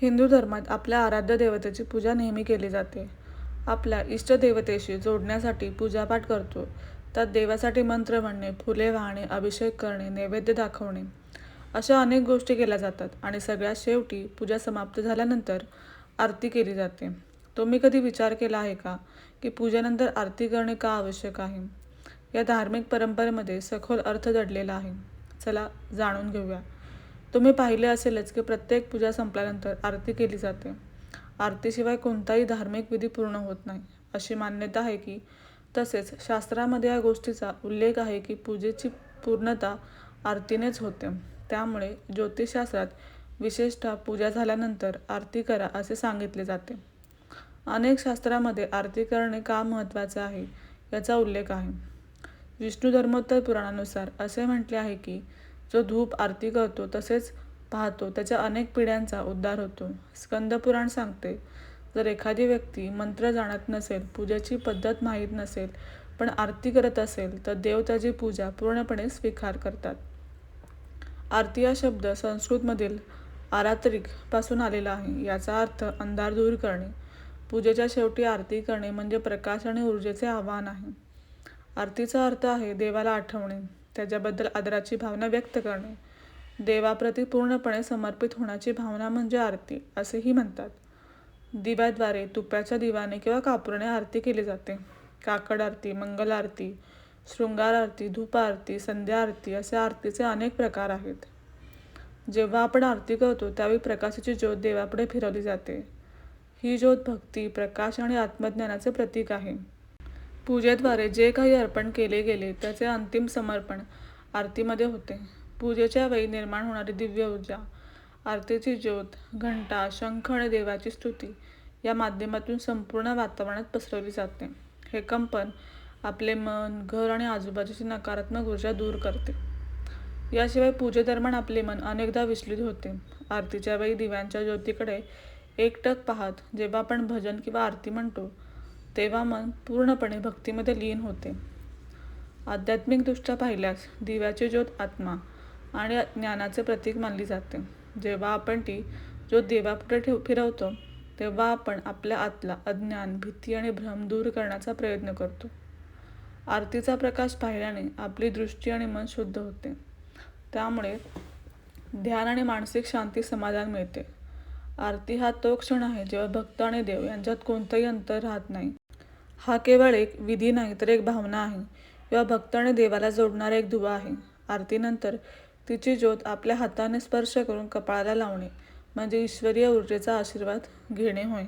हिंदू धर्मात आपल्या आराध्य देवतेची पूजा नेहमी केली जाते. आपल्या इष्टदेवतेशी जोडण्यासाठी पूजापाठ करतो. त्यात देवासाठी मंत्र म्हणणे, फुले वाहणे, अभिषेक करणे, नैवेद्य दाखवणे अशा अनेक गोष्टी केल्या जातात आणि सगळ्यात शेवटी पूजा समाप्त झाल्यानंतर आरती केली जाते. तुम्ही कधी विचार केला आहे का की पूजेनंतर आरती करणे का आवश्यक आहे? या धार्मिक परंपरेमध्ये सखोल अर्थ दडलेला आहे. चला जाणून घेऊया. तुम्ही पाहिले असेलच की प्रत्येक पूजा संपल्यानंतर आरती केली जाते. आरतीशिवाय कोणताही धार्मिक विधी पूर्ण होत नाही, अशी मान्यता आहे की तसेच शास्त्रामध्ये या गोष्टीचा उल्लेख आहे की पूजेची पूर्णता आरतीनेच होते. त्यामुळे ज्योतिषशास्त्रात विशेषतः पूजा झाल्यानंतर आरती करा असे सांगितले जाते. अनेक शास्त्रामध्ये आरती करणे का महत्त्वाचे आहे याचा उल्लेख आहे. विष्णू धर्मोत्तर पुराणानुसार असे म्हटले आहे की जो धूप आरती करतो तसेच पाहतो त्याच्या अनेक पिढ्यांचा उद्धार होतो. स्कंदपुराण सांगते, जर एखादी व्यक्ती मंत्र जाणत नसेल, पूजेची पद्धत माहीत नसेल पण आरती करत असेल तर देव त्याची पूजा पूर्णपणे स्वीकार करतात. आरती हा शब्द संस्कृतमधील आरात्रिकपासून आलेला आहे. याचा अर्थ अंधार दूर करणे. पूजेच्या शेवटी आरती करणे म्हणजे प्रकाश आणि ऊर्जेचे आवाहन आहे. आरतीचा अर्थ आहे देवाला आठवणे, त्याच्याबद्दल आदराची भावना व्यक्त करणे. देवाप्रती पूर्णपणे समर्पित होण्याची भावना म्हणजे आरती असेही म्हणतात. दिव्याद्वारे, तुप्याच्या दिव्याने किंवा कापूरने आरती केली जाते. काकड आरती, मंगल आरती, शृंगार आरती, धूप आरती, संध्या आरती असे आरतीचे अनेक प्रकार आहेत. जेव्हा आपण आरती करतो त्यावेळी प्रकाशाची ज्योत देवापुढे फिरवली जाते. ही ज्योत भक्ती, प्रकाश आणि आत्मज्ञानाचे प्रतीक आहे. पूजेद्वारे जे काही अर्पण केले गेले त्याचे अंतिम समर्पण आरतीमध्ये होते. पूजेच्या वेळी निर्माण होणारी दिव्य ऊर्जा, आरतीची ज्योत, घंटा, शंख आणि देवाची स्तुती या माध्यमातून संपूर्ण वातावरणात पसरवली जाते. हे कंपन आपले मन, घर आणि आजूबाजूची नकारात्मक ऊर्जा दूर करते. याशिवाय पूजेदरम्यान आपले मन अनेकदा विचलित होते. आरतीच्या वेळी दिव्यांच्या ज्योतीकडे एकटक पाहत जेव्हा आपण भजन किंवा आरती म्हणतो तेव्हा मन पूर्णपणे भक्तीमध्ये लीन होते. आध्यात्मिकदृष्ट्या पाहिल्यास दिव्याची ज्योत आत्मा आणि ज्ञानाचे प्रतीक मानली जाते. जेव्हा आपण ती ज्योत देवापुढे फिरवतो तेव्हा आपण आपल्या आतला अज्ञान, भीती आणि भ्रम दूर करण्याचा प्रयत्न करतो. आरतीचा प्रकाश पाहिल्याने आपली दृष्टी आणि मन शुद्ध होते. त्यामुळे ध्यान आणि मानसिक शांती, समाधान मिळते. आरती हा तो क्षण आहे जेव्हा भक्त आणि देव यांच्यात कोणतंही अंतर राहत नाही. हा केवळ एक विधी नाही तर एक भावना आहे किंवा भक्त आणि देवाला जोडणारा एक दुवा आहे. आरतीनंतर तिची ज्योत आपल्या हाताने स्पर्श करून कपाळाला लावणे म्हणजे ईश्वरीय ऊर्जेचा आशीर्वाद घेणे होय.